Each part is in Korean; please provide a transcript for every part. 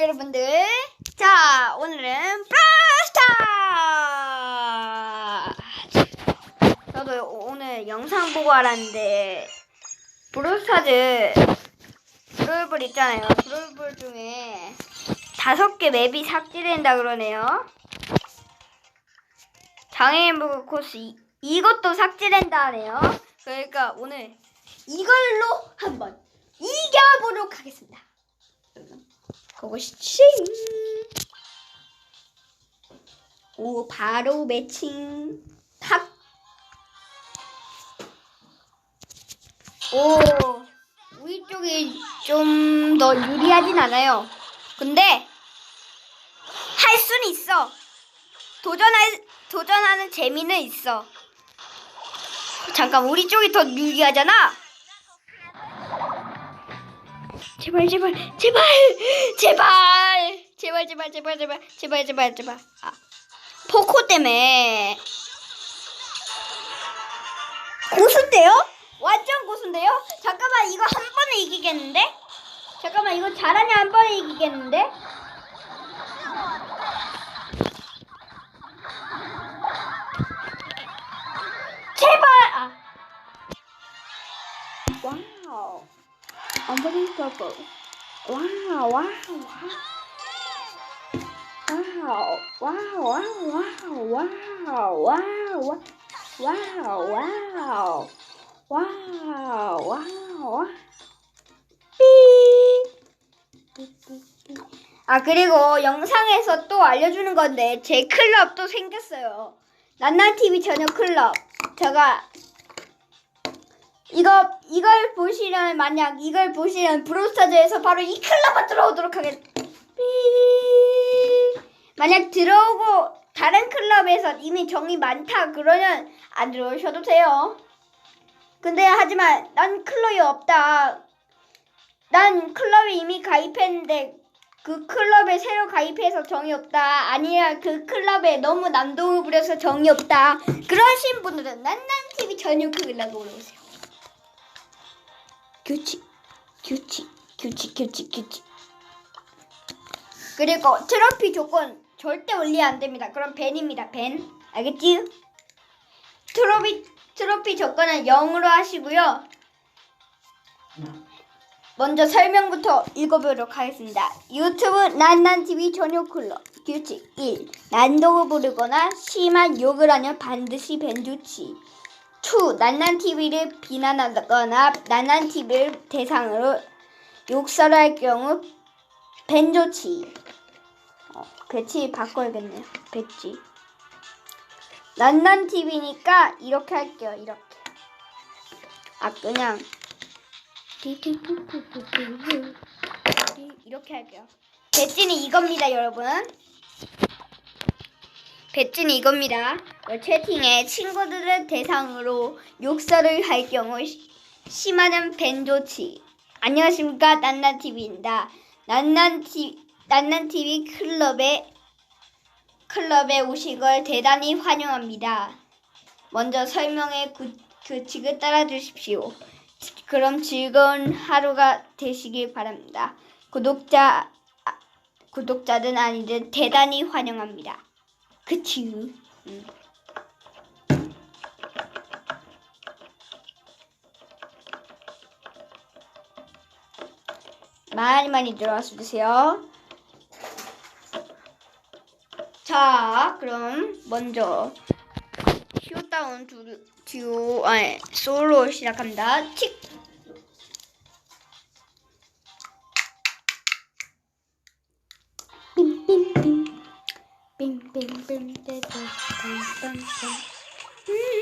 여러분들. 자 오늘은 브라스타 저도 오늘 영상 보고 알았는데 브로스타즈 브롤볼 있잖아요. 브롤볼 중에 다섯 개 맵이 삭제된다 그러네요. 장애인 부그 코스 이, 이것도 삭제된다 하네요. 그러니까 오늘 이걸로 한번 이겨보도록 하겠습니다. 보고 싶지? 오, 바로 매칭 탁. 오, 우리 쪽이 좀 더 유리하진 않아요. 근데 할 수는 있어. 도전할 도전하는 재미는 있어. 잠깐 우리 쪽이 더 유리하잖아. 제발 제발 제발 제발 제발 제발 제발 제발 제발 제발 제발 아 포코 때문에 고수인데요? 완전 고수인데요? 잠깐만 이거 한 번에 이기겠는데? 잠깐만 이거 잘하냐 한 번에 이기겠는데? 제발 아 와우 Unbelievable. Wow, wow, wow. Wow, wow, wow, wow, wow, wow, wow, wow, wow, wow. 아 그리고 영상에서 또 알려주는 건데 제 클럽도 생겼어요. 난난 TV 저녁 클럽. 제가 이거 이걸 보시려면 만약 이걸 보시려면 브로스타즈에서 바로 이 클라바 들어오도록 하겠습니다. 만약 들어오고 다른 클럽에서 이미 정이 많다 그러면 안 들어오셔도 돼요. 근데 하지만 난 클럽이 없다. 난 클럽이 이미 가입했는데 그 클럽에 새로 가입해서 정이 없다. 아니야 그 클럽에 너무 난도를 부려서 정이 없다. 그러신 분들은 난난TV 전용 그 클럽으로 오세요. 규칙, 규칙, 규칙, 규칙, 규칙. 그리고 트로피 조건 절대 올리면 안 됩니다. 그럼 벤입니다. 벤. 알겠지? 트로피, 트로피 조건은 0으로 하시고요. 먼저 설명부터 읽어보도록 하겠습니다. 유튜브 난난TV 전용 클럽 규칙 1. 난동을 부르거나 심한 욕을 하면 반드시 벤 조치. 2. 난난TV를 비난하거나 난난TV를 대상으로 욕설할 경우 벤조치 어, 배치 바꿔야겠네요. 배치 난난TV니까 이렇게 할게요. 이렇게 아 그냥 이렇게 할게요. 배치는 이겁니다, 여러분. 배치는 이겁니다. 채팅에 친구들을 대상으로 욕설을 할 경우 심하는 벤조치. 안녕하십니까 난난TV입니다. 난난TV, 난난TV 클럽에, 클럽에 오신 걸 대단히 환영합니다. 먼저 설명의 구, 그 규칙을 따라 주십시오. 그럼 즐거운 하루가 되시길 바랍니다. 구독자, 아, 구독자든 아니든 대단히 환영합니다. 그치? 음. 많이 많이 들어와서 주세요. 자, 그럼 먼저 휴다운듀오 아니, 솔로 시작합니다. 칙! 빙빙빙 빙빙빙 빙빙빙 빙빙빙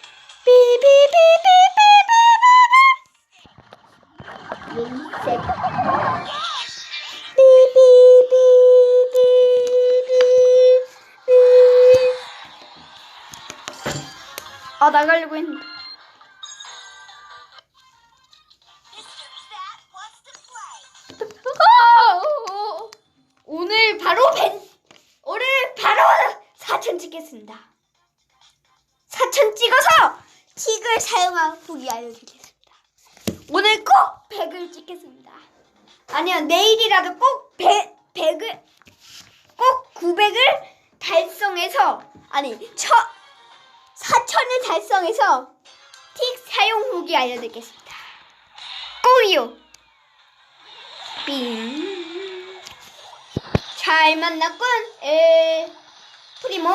아 나가려고 했는데. 아, 오늘 바로 벤 오늘 바로 사촌 찍겠습니다. 후기 알려드리겠습니다. 오늘 꼭 100을 찍겠습니다. 아니요 내일이라도 꼭 100, 100을 꼭 900을 달성해서 아니 첫 4천을 달성해서 틱 사용 후기 알려드리겠습니다. 꼭이요. 삥. 잘 만났군. 에. 프리모.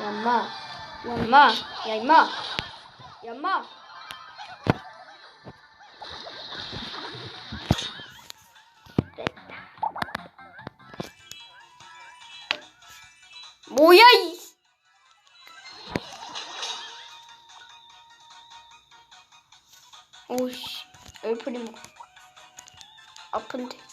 야, 엄마. 야, 엄마. 야, 임마. 야. 됐다. 뭐야, 이. 오씨, 엘프리모. 아픈데.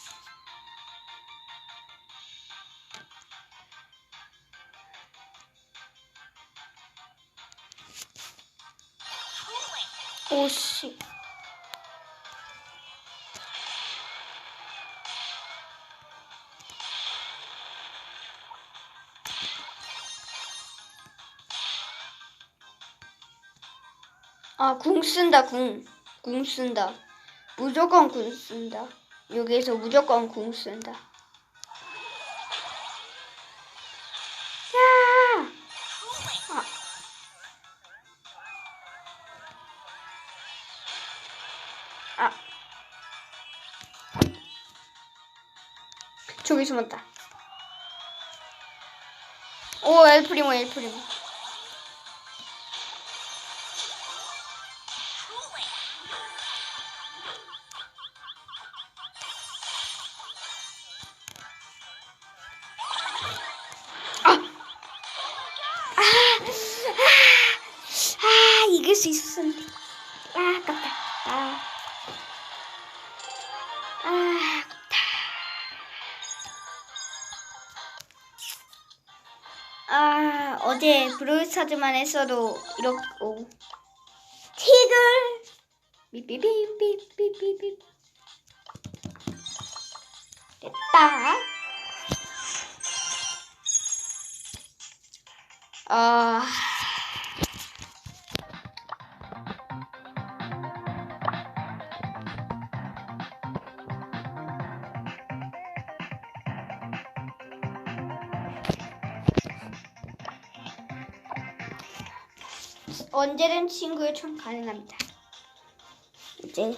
오씨. 아, 궁 쓴다, 궁. 궁 쓴다. 무조건 궁 쓴다. 여기에서 무조건 궁 쓴다. 아. 아. 저기 숨었다. 오, 엘프리모, 엘프리모. 아, 이길 수 있었는데. 아, 아깝다. 아, 아. 아, 어제 브로스타즈만 했어도 이렇게, 오. 틱을! 삐삐삐삐삐삐삐. 됐다. 아. 언제든 친구의 총 가능합니다. 이제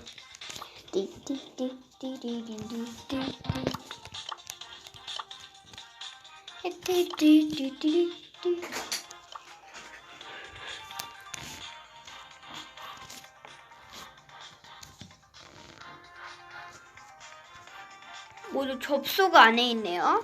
모두 접속 안에 있네요.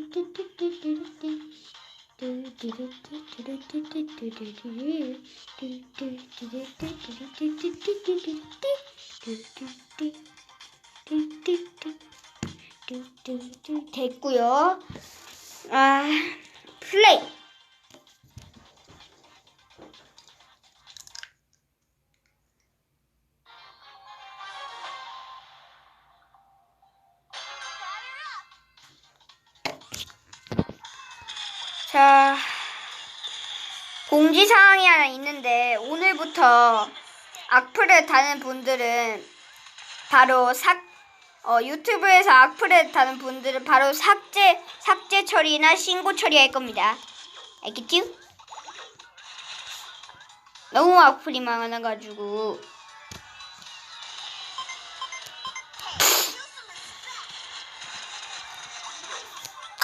됐고요. 아 플레이. 자, 공지사항이 하나 있는데, 오늘부터 악플을 다는 분들은 바로 삭, 어, 유튜브에서 악플을 다는 분들은 바로 삭제, 삭제 처리나 신고 처리할 겁니다. 알겠죠? 너무 악플이 많아가지고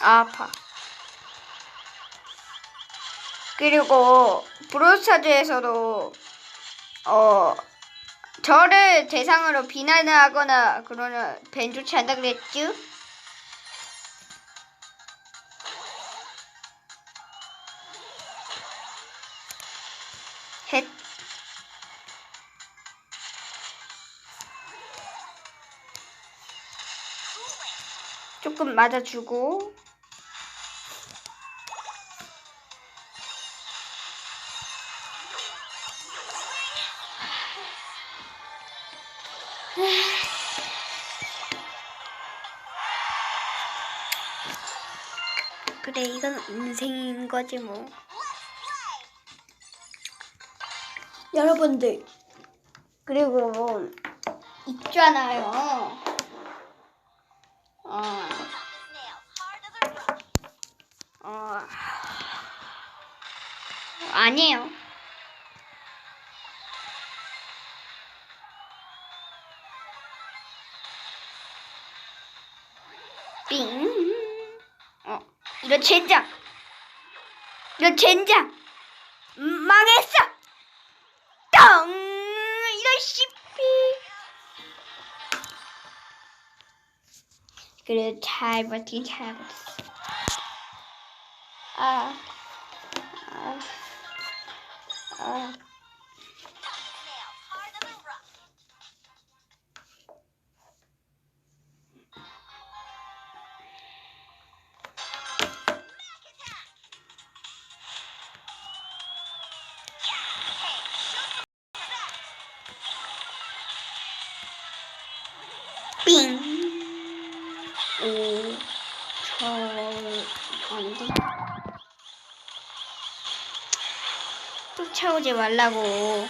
아, 아파. 그리고 브로스타즈에서도 어 저를 대상으로 비난하거나 그러는 벤 좋지 않다 그랬죠? 헷. 조금 맞아주고 거지 뭐. 여러분들 그리고 있잖아요. 어, 어. 아니에요. 삥 어, 이런 젠장 이런 젠장. 음, 망했어. 똥. 이런 씨피. 그래 잘 버틴 잘 버텼어. 아, 아, 아. 쫓아오지 말라고.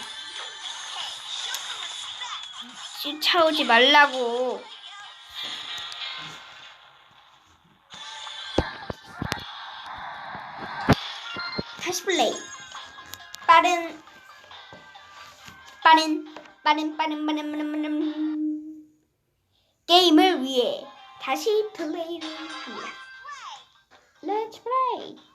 쫓아오지 말라고. 다시 플레이. 빠른, 빠른, 빠른, 빠른, 빠른, 빠른, 빠른. 게임을 위해 다시 플레이를 합니다. Let's play.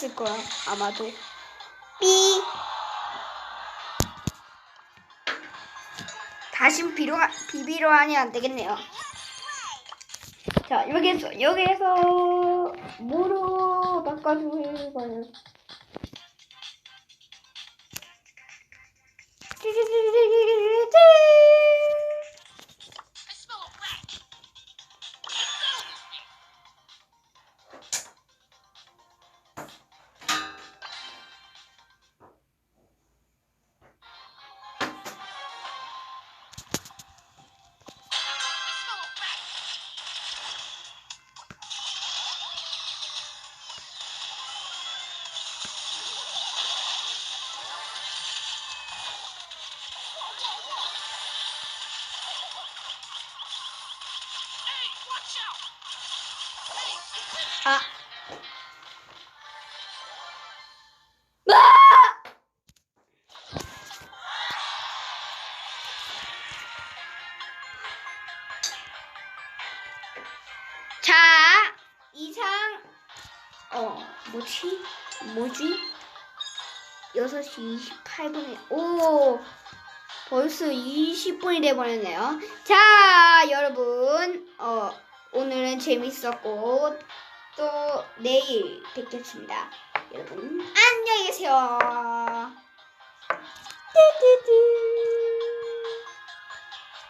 따랐을 거야 아마도. 삐. 다시 비로 비비로 하니 안 되겠네요. 자 여기서 여기에서 뭐로 바꿔줄 거 자, 이상 어, 뭐지? 뭐지? 6시 28분에 오 벌써 20분이 돼버렸네요. 자, 여러분, 어, 오늘은 재밌었고, 또 내일 뵙겠습니다. 여러분, 안녕히 계세요. 뚜뚜뚜.